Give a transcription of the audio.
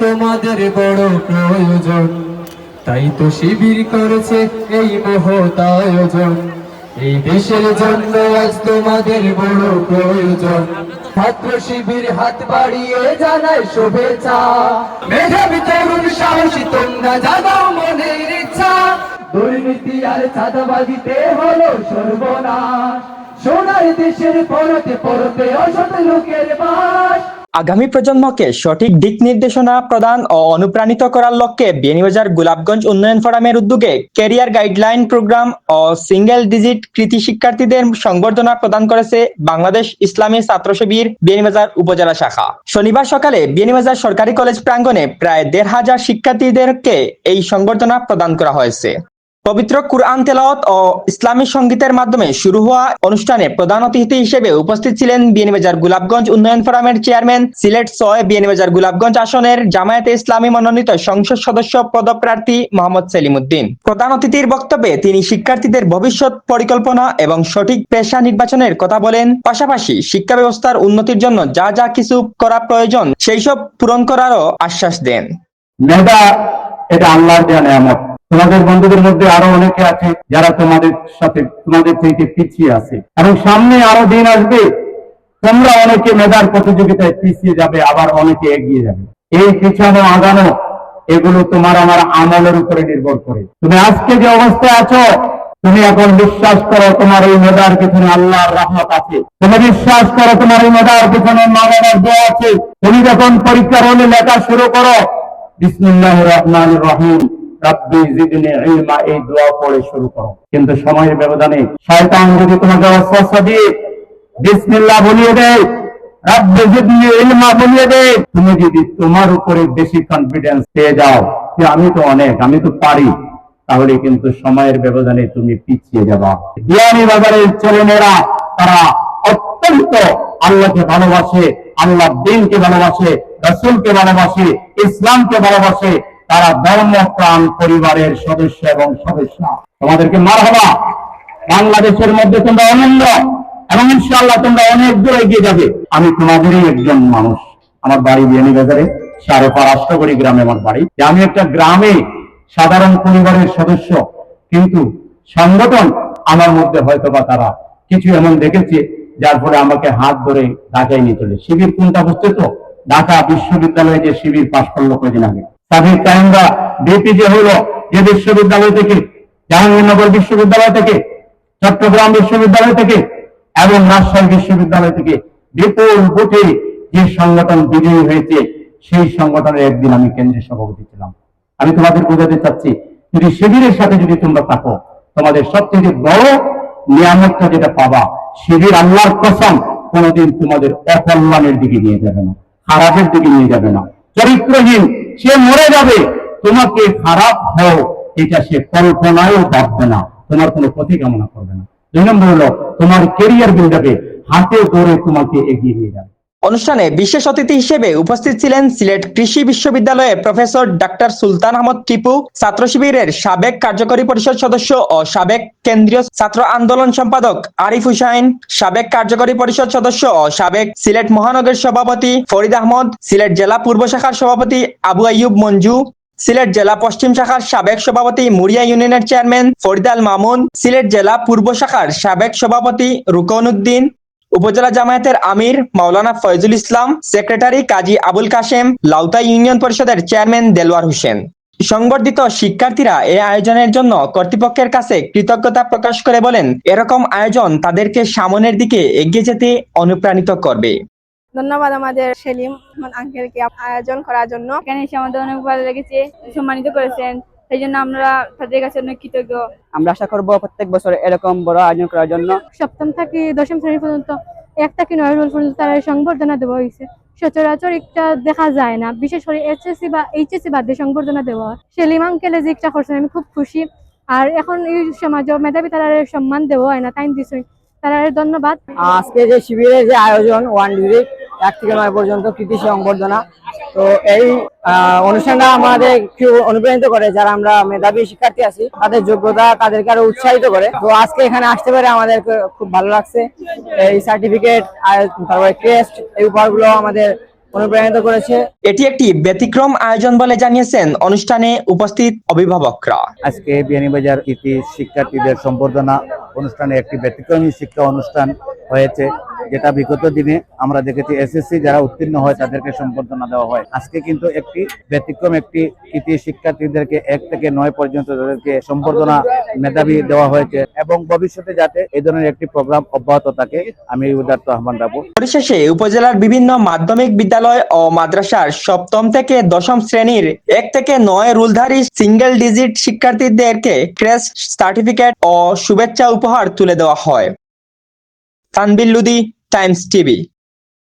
তোমাদের বড় প্রয়োজন। তাই তো শিবির করেছে এই মহৎ আয়োজন। এই দেশের জন্য আজ তোমাদের বড় প্রয়োজন। ছাত্র শিবির হাত বাড়িয়ে জানায় শুভেচ্ছা। মেধাবী তরুণ সাহসী, তোমরা জানাও মনের ইচ্ছা। দুর্নীতি আর চাঁদাবাজিতে হলো সর্বনাশ। সোনার দেশের পরতে পরতে অসৎ লোকের বাস। আগামী প্রজন্মকে সঠিক দিক নির্দেশনা প্রদান ও অনুপ্রাণিত করার লক্ষ্যে বিয়ানীবাজার গোলাপগঞ্জ উন্নয়ন ফোরামের উদ্যোগে ক্যারিয়ার গাইডলাইন প্রোগ্রাম ও সিঙ্গেল ডিজিট কৃতি শিক্ষার্থীদের সংবর্ধনা প্রদান করেছে বাংলাদেশ ইসলামী ছাত্র শিবির বিয়ানীবাজার উপজেলা শাখা। শনিবার সকালে বিয়ানীবাজার সরকারি কলেজ প্রাঙ্গণে প্রায় দেড় হাজার শিক্ষার্থীদেরকে এই সংবর্ধনা প্রদান করা হয়েছে। পবিত্র কুরআন তেলাওয়াত ও ইসলামী সঙ্গীতের মাধ্যমে শুরু হওয়া অনুষ্ঠানে প্রধান অতিথি হিসেবে উপস্থিত ছিলেন বিয়ানীবাজার গোলাপগঞ্জ উন্নয়ন ফোরামের চেয়ারম্যান, সিলেট ছয় বিয়ানীবাজার গোলাপগঞ্জ আসনের জামায়াতে ইসলামী মনোনীত সংসদ সদস্য পদপ্রার্থী মোহাম্মদ সেলিম উদ্দিন প্রধান অতিথির বক্তব্যে তিনি শিক্ষার্থীদের ভবিষ্যৎ পরিকল্পনা এবং সঠিক পেশা নির্বাচনের কথা বলেন। পাশাপাশি শিক্ষা ব্যবস্থার উন্নতির জন্য যা যা কিছু করা প্রয়োজন, সেই সব পূরণ করারও আশ্বাস দেন। এটা আল্লাহর দেওয়া নিয়ামত। তোমাদের বন্ধুদের মধ্যে আরও অনেকে আছে যারা তোমাদের সাথে, তোমাদের থেকে পিছিয়ে আছে। এবং সামনে আরও দিন আসবে, তোমরা অনেকে মেধার প্রতিযোগিতায় পিছিয়ে যাবে, আবার অনেকে এগিয়ে যাবে। এই পিছানো আগানো, এগুলো তোমার আমার আমলের উপরে নির্ভর করে। তুমি আজকে যে অবস্থায় আছো, তুমি এখন বিশ্বাস করো তোমার এই মেধার পিছনে আল্লাহর রহমত আছে। তুমি বিশ্বাস করো তোমার এই মেধার পিছনে মা বাবার দোয়া আছে। তুমি যখন পরীক্ষার হলে লেখা শুরু করো বিসমুল্লাহ রহমান রহিম। ইলমা, এই দোয়া পড়ে শুরু করো। কিন্তু সময়ের ব্যবধানে শয়তান যদি তোমাকে অস্বস্থ দিয়ে বিসমিল্লাহ বলিয়ে দেয়, রাব্বি জিদনি ইলমা বলিয়ে দেয়, তুমি যদি তোমার উপরে বেশি কনফিডেন্স পেয়ে যাও, যে আমি তো অনেক, আমি তো পারি, তাহলে কিন্তু সময়ের ব্যবধানে তুমি পিছিয়ে যাবা। বিয়ানি বাজারের ছেলেমেয়েরা, তারা অত্যন্ত আল্লাহকে ভালোবাসে, আল্লাহ দিনকে ভালোবাসে, রসুলকে ভালোবাসে, ইসলামকে ভালোবাসে তারা ধর্ম প্রাণ পরিবারের সদস্য এবং সদস্য। তোমাদেরকে মার হবা বাংলাদেশের মধ্যে তোমরা অনন্য এবং ইনশাআল্লাহ তোমরা অনেক দূর এগিয়ে যাবে। আমি তোমাদেরই একজন মানুষ। আমার বাড়ি বিয়ানীবাজারে সাড়ে পাঁচশো গ্রামে আমার বাড়ি। আমি একটা গ্রামে সাধারণ পরিবারের সদস্য, কিন্তু সংগঠন আমার মধ্যে হয়তো বা তারা কিছু এমন দেখেছে, যার ফলে আমাকে হাত ধরে ঢাকায় নিয়ে চলে। শিবির কোনটা বুঝতে তো? ঢাকা বিশ্ববিদ্যালয়ে যে শিবির পাশ করল কদিন আগে? সাবির কায়েমরা বিপি যে হলো, যে বিশ্ববিদ্যালয় থেকে, জাহাঙ্গীরনগর বিশ্ববিদ্যালয় থেকে, চট্টগ্রাম বিশ্ববিদ্যালয় থেকে এবং রাজশাহী বিশ্ববিদ্যালয় থেকে বিপুল ভোটে যে সংগঠন বিজয়ী হয়েছে, সেই সংগঠনের একদিন আমি কেন্দ্রীয় সভাপতি ছিলাম। আমি তোমাদের বোঝাতে চাচ্ছি, যদি শিবিরের সাথে যদি তোমরা থাকো, তোমাদের সবচেয়ে বড় নিয়ামতটা যেটা পাবা, শিবির আল্লাহর কসম কোনোদিন তোমাদের অকল্যাণের দিকে নিয়ে যাবে না, খারাপের দিকে নিয়ে যাবে না। চরিত্রহীন সে মরে যাবে। তোমাকে খারাপ হও, এটা সে কল্পনায়ও ভাববে না। তোমার কোনো ক্ষতি কামনা করবে না। দুই নম্বর হলো, তোমার কেরিয়ার বিল্ডাপে হাতে করে তোমাকে এগিয়ে নিয়ে যাবে। অনুষ্ঠানে বিশেষ অতিথি হিসেবে উপস্থিত ছিলেন সিলেট কৃষি বিশ্ববিদ্যালয়ের প্রফেসর ডাক্তার সুলতান আহমদ টিপু, ছাত্র শিবিরের সাবেক কার্যকরী পরিষদ সদস্য ও সাবেক কেন্দ্রীয় ছাত্র আন্দোলন সম্পাদক আরিফ হুসাইন, সাবেক কার্যকরী পরিষদ সদস্য ও সাবেক সিলেট মহানগর সভাপতি ফরিদ আহমদ, সিলেট জেলা পূর্ব শাখার সভাপতি আবু আইয়ুব মঞ্জু, সিলেট জেলা পশ্চিম শাখার সাবেক সভাপতি মুড়িয়া ইউনিয়নের চেয়ারম্যান ফরিদাল মামুন, সিলেট জেলা পূর্ব শাখার সাবেক সভাপতি রুকন উদ্দিন উপজেলা জামায়াতের আমির মাওলানা ফয়জুল ইসলাম সেক্রেটারি কাজী আবুল কাশেম লাউতা ইউনিয়ন পরিষদের চেয়ারম্যান দেলওয়ার হোসেন। সংবর্ধিত শিক্ষার্থীরা এই আয়োজনের জন্য কর্তৃপক্ষের কাছে কৃতজ্ঞতা প্রকাশ করে বলেন এরকম আয়োজন তাদেরকে সামনের দিকে এগিয়ে যেতে অনুপ্রাণিত করবে। ধন্যবাদ আমাদের সেলিম আঙ্কেলকে আয়োজন করার জন্য। এখানে এসে আমাদের অনেক ভালো লেগেছে সম্মানিত করেছেন। সেই জন্য আমরা তাদের কাছে অনেক কৃতজ্ঞ। আমরা আশা করব প্রত্যেক বছর এরকম বড় আয়োজন করার জন্য। সপ্তম থেকে দশম শ্রেণি পর্যন্ত এক থেকে নয় রোল পর্যন্ত তারা সংবর্ধনা দেওয়া হয়েছে। সচরাচর একটা দেখা যায় না বিশেষ করে এইচএসসি বা এইচএসসি বাদে সংবর্ধনা দেওয়া হয়। সেলিম আঙ্কেলে যে একটা করছেন আমি খুব খুশি। আর এখন এই সমাজে মেধাবী তারা সম্মান দেওয়া হয় না তাই দিছই তারা ধন্যবাদ। আজকে যে শিবিরের যে আয়োজন ওয়ান ডিগ্রি এক থেকে নয় পর্যন্ত কৃতি সংবর্ধনা। তো এই অনুষ্ঠানটা আমাদের অনুপ্রাণিত করে যারা আমরা মেধাবী শিক্ষার্থী আছি তাদের যোগ্যতা তাদেরকে আরও উৎসাহিত করে। তো আজকে এখানে আসতে পারে আমাদের খুব ভালো লাগছে। এই সার্টিফিকেট তারপরে ক্রেস্ট এই উপহারগুলো আমাদের অনুপ্রাণিত করেছে। এটি একটি ব্যতিক্রম আয়োজন বলে জানিয়েছেন অনুষ্ঠানে উপস্থিত অভিভাবকরা। আজকে বিয়ানীবাজার কৃতি শিক্ষার্থীদের সম্বর্ধনা। অনুষ্ঠানে একটি ব্যতিক্রমী শিক্ষা অনুষ্ঠান হয়েছে, যেটা বিগত দিনে আমরা দেখেছি এসএসসি যারা উত্তীর্ণ হয় তাদেরকে সম্বর্ধনা দেওয়া হয়। আজকে কিন্তু একটি ব্যতিক্রম একটি কৃতি শিক্ষার্থীদেরকে এক থেকে নয় পর্যন্ত তাদেরকে সম্বর্ধনা মেধাবী দেওয়া হয়েছে এবং ভবিষ্যতে যাতে এই ধরনের একটি প্রোগ্রাম অব্যাহত থাকে, আমি উদার্ত আহ্বান রাখব পরিশেষে উপজেলার বিভিন্ন মাধ্যমিক বিদ্যালয় ও মাদ্রাসার সপ্তম থেকে দশম শ্রেণির এক থেকে নয় রুলধারী সিঙ্গেল ডিজিট শিক্ষার্থীদেরকে ক্রেস্ট সার্টিফিকেট ও শুভেচ্ছা উপহার তুলে দেওয়া হয়। তানবিল লুদি টাইমস টিভি।